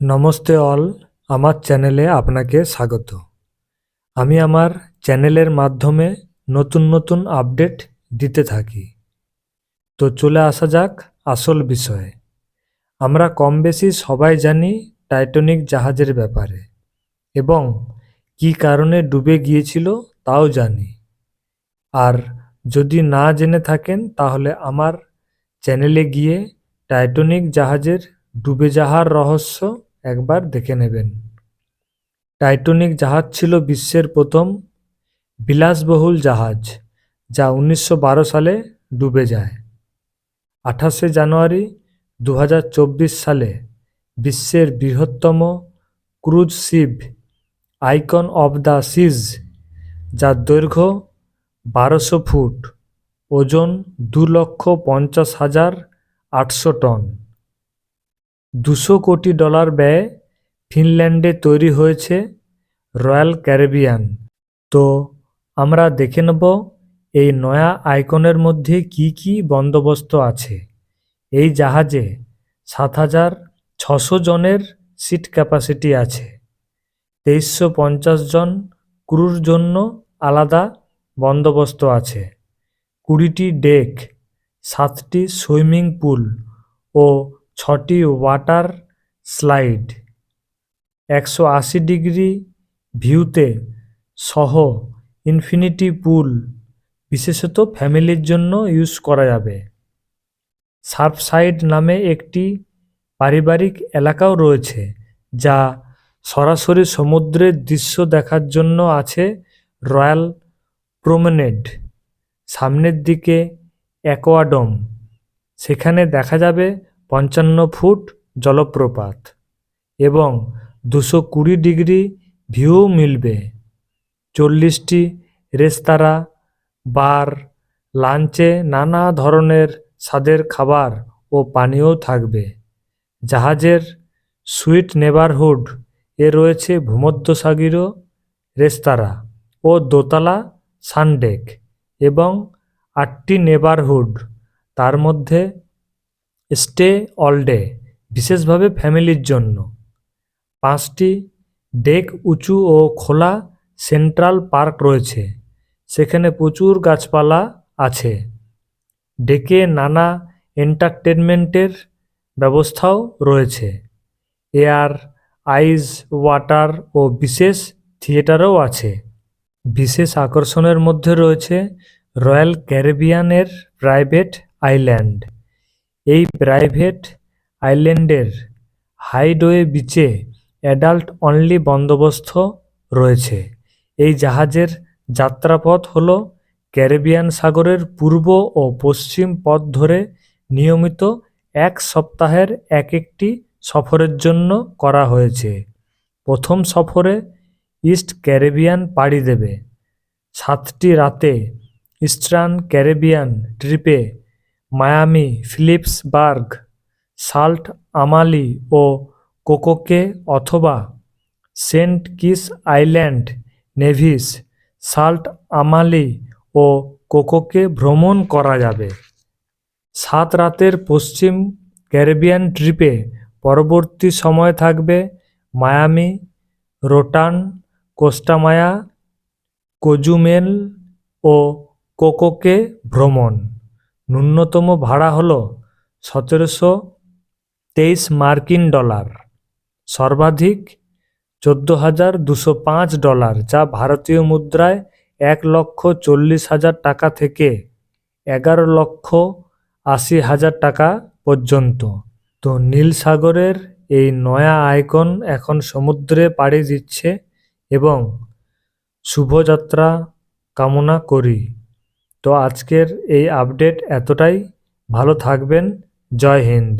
Namaste all, আমার চ্যানেলে আপনাকে স্বাগত। আমি আমার চ্যানেলের মাধ্যমে নতুন নতুন আপডেট দিতে থাকি। তো চলে আসা যাক আসল বিষয়ে। আমরা কম বেশি সবাই জানি টাইটনিক জাহাজের ব্যাপারে এবং কী কারণে ডুবে গিয়েছিল তাও জানি। আর যদি না জেনে থাকেন, তাহলে আমার চ্যানেলে গিয়ে টাইটনিক জাহাজের ডুবে যাহার রহস্য একবার দেখে নেবেন। টাইটনিক জাহাজ ছিল বিশ্বের প্রথম বিলাসবহুল জাহাজ, যা উনিশশো বারো সালে ডুবে যায়। আঠাশে জানুয়ারি দু হাজার চব্বিশ সালে বিশ্বের বৃহত্তম cruise ship icon of the seas, যার দৈর্ঘ্য বারোশো ফুট, ওজন দু লক্ষ পঞ্চাশ হাজার আটশো টন। দুশো কোটি ডলার ব্যয়ে ফিনল্যান্ডে তৈরি হয়েছে রয়্যাল ক্যারিবিয়ান। তো, আমরা দেখে নেব এই নয়া আইকনের মধ্যে কি কি বন্দোবস্ত আছে। এই জাহাজে সাত হাজার ছশো জনের সিট ক্যাপাসিটি আছে। তেইশশো পঞ্চাশ জন ক্রুর জন্য আলাদা বন্দোবস্ত আছে। কুড়িটি ডেক, সাতটি সুইমিং পুল ও ছটি ওয়াটার স্লাইড, একশো আশি ডিগ্রি ভিউতে সহ ইনফিনিটি পুল, বিশেষত ফ্যামিলির জন্য ইউজ করা যাবে। সার্ফসাইড নামে একটি পারিবারিক এলাকাও রয়েছে, যা সরাসরি সমুদ্রের দৃশ্য দেখার জন্য আছে রয়্যাল প্রমেনেড। সামনের দিকে অ্যাকোয়াডম, সেখানে দেখা যাবে পঞ্চান্ন ফুট জলপ্রপাত এবং দুশো কুড়ি ডিগ্রি ভিউও মিলবে। চল্লিশটি রেস্তোরাঁ, বার, লাঞ্চে নানা ধরনের স্বাদের খাবার ও পানীয় থাকবে। জাহাজের সুইট নেবারহুড, এ রয়েছে ভূমধ্যসাগরীয় রেস্তোরাঁ ও দোতলা সানডেক এবং আটটি নেবারহুড, তার মধ্যে স্টে অল ডে বিশেষভাবে ফ্যামিলির জন্য। পাঁচটি ডেক উঁচু ও খোলা সেন্ট্রাল পার্ক রয়েছে, সেখানে প্রচুর গাছপালা আছে। ডেকে নানা এন্টারটেনমেন্টের ব্যবস্থাও রয়েছে। এয়ার, আইস, ওয়াটার ও বিশেষ থিয়েটারও আছে। বিশেষ আকর্ষণের মধ্যে রয়েছে রয়্যাল ক্যারিবিয়ানের প্রাইভেট আইল্যান্ড। এই প্রাইভেট আইল্যান্ডের হাইডওয়ে বিচে অ্যাডাল্ট অনলি বন্দোবস্ত রয়েছে। এই জাহাজের যাত্রাপথ হল ক্যারিবিয়ান সাগরের পূর্ব ও পশ্চিম পথ ধরে নিয়মিত এক সপ্তাহের এক একটি সফরের জন্য করা হয়েছে। প্রথম সফরে ইস্ট ক্যারিবিয়ান পাড়ি দেবে। সাতটি রাতে ইস্টার্ন ক্যারিবিয়ান ট্রিপে মায়ামি ফিলিপসবার্গ সাল্ট আমালি ও কোকোকে অথবা Saint Kitts island, Nevis, Charlotte ও কোকোকে ভ্রমণ করা যাবে। সাত রাতের পশ্চিম ক্যারিবিয়ান ট্রিপে পরবর্তী সময় থাকবে মায়ামি, রোটান, কোস্টামায়া, কোজুমেল ও কোকোকে ভ্রমণ। ন্যূনতম ভাড়া হল সতেরোশো তেইশ মার্কিন ডলার, সর্বাধিক চোদ্দ হাজার দুশো পাঁচ ডলার, যা ভারতীয় মুদ্রায় এক লক্ষ চল্লিশ হাজার টাকা থেকে এগারো লক্ষ আশি হাজার টাকা পর্যন্ত। তো নীল সাগরের এই নয়া আইকন এখন সমুদ্রে পাড়ি দিচ্ছে এবং শুভযাত্রা কামনা করি। তো আজকের এই আপডেট এতটাই। ভালো থাকবেন। জয় হিন্দ।